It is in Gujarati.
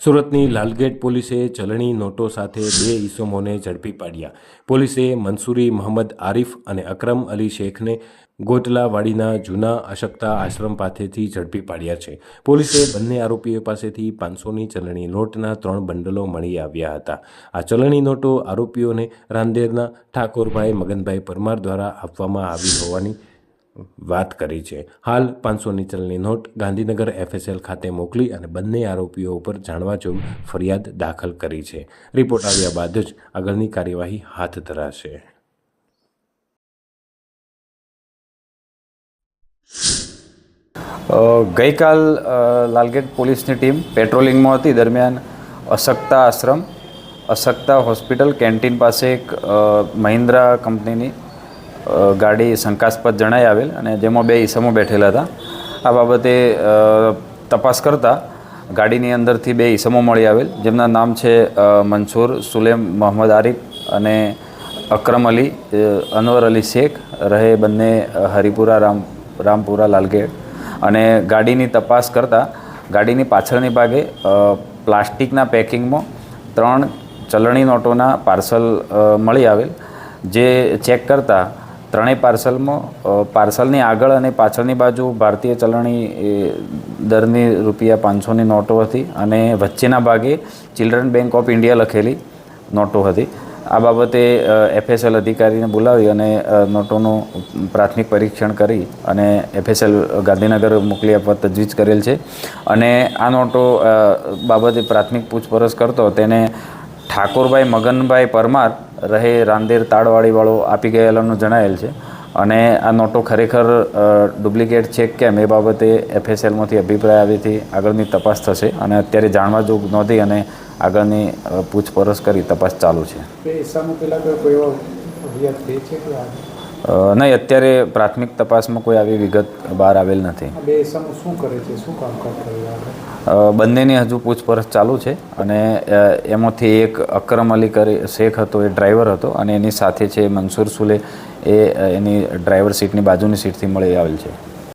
સુરતની લાલગેટ પોલીસે ચલણી નોટો સાથે બે ઈસમોને ઝડપી પાડ્યા. પોલીસે મંસૂરી મોહમ્મદ આરિફ અને અકરમ અલી શેખને ગોટલાવાડીના જૂના અશક્તા આશ્રમ પાસેથી ઝડપી પાડ્યા છે. પોલીસે બંને આરોપીઓ પાસેથી પાંચસોની ચલણી નોટના ત્રણ બંડલો મળી આવ્યા હતા. આ ચલણી નોટો આરોપીઓને રાંદેરના ઠાકોરભાઈ, મગનભાઈ પરમાર દ્વારા આપવામાં આવી હોવાની વાત કરી છે. હાલ પાંચસોની નીચલની નોટ ગાંધીનગર એફએસએલ ખાતે મોકલી અને બંને આરોપીઓ ઉપર જાણવા જોગ ફરિયાદ દાખલ કરી છે. રિપોર્ટ આવ્યા બાદ જ આગળની કાર્યવાહી હાથ ધરાશે. ગઈકાલ લાલગેટ પોલીસની ટીમ પેટ્રોલિંગમાં હતી. દરમિયાન અશક્તા આશ્રમ, અશક્તા હોસ્પિટલ કેન્ટીન પાસે એક મહિન્દ્રા કંપનીની ગાડી શંકાસ્પદ જણાઈ આવેલ અને જેમાં બે ઈસમો બેઠેલા હતા. આ બાબતે તપાસ કરતાં ગાડીની અંદરથી બે ઈસમો મળી આવેલ, જેમના નામ છે મંસૂર સુલેમ મોહમ્મદ આરિફ અને અક્રમ અલી અનવર અલી શેખ, રહે બંને હરિપુરા રામ, રામપુરા લાલગેટ. અને ગાડીની તપાસ કરતાં ગાડીની પાછળની ભાગે પ્લાસ્ટિકના પેકિંગમાં ત્રણ ચલણી નોટોના પાર્સલ મળી આવેલ, જે ચેક કરતાં ત્રણેય પાર્સલમાં પાર્સલની આગળ અને પાછળની બાજુ ભારતીય ચલણી દરની રૂપિયા પાંચસોની નોટો હતી અને વચ્ચેના ભાગે ચિલ્ડ્રન બેંક ઓફ ઇન્ડિયા લખેલી નોટો હતી. આ બાબતે એફએસએલ અધિકારીને બોલાવી અને નોટોનું પ્રાથમિક પરીક્ષણ કરી અને એફએસએલ ગાંધીનગર મોકલી આપવા તજવીજ કરેલ છે. અને આ નોટો બાબતે પ્રાથમિક પૂછપરછ કરતો તેને ઠાકોરભાઈ, મગનભાઈ પરમાર રહે રાંદેર તાળવાડીવાળો આપી ગયેલાનું જણાયેલ છે. અને આ નોટો ખરેખર ડુપ્લિકેટ છે કેમ એ બાબતે એફએસએલમાંથી અભિપ્રાય આવીથી આગળની તપાસ થશે. અને અત્યારે જાણવા જોગ નોંધી અને આગળની પૂછપરછ કરી તપાસ ચાલુ છે. નહીં અત્યારે પ્રાથમિક તપાસમાં કોઈ આવી વિગત બહાર આવેલ નથી. શું કરે છે? શું બંનેની હજુ પૂછપરછ ચાલુ છે અને એમાંથી એક અકરમ અલી કરી શેખ હતો એ ડ્રાઈવર હતો અને એની સાથે છે મંસૂર સુલે એ એની ડ્રાઈવર સીટની બાજુની સીટથી મળી આવેલ છે.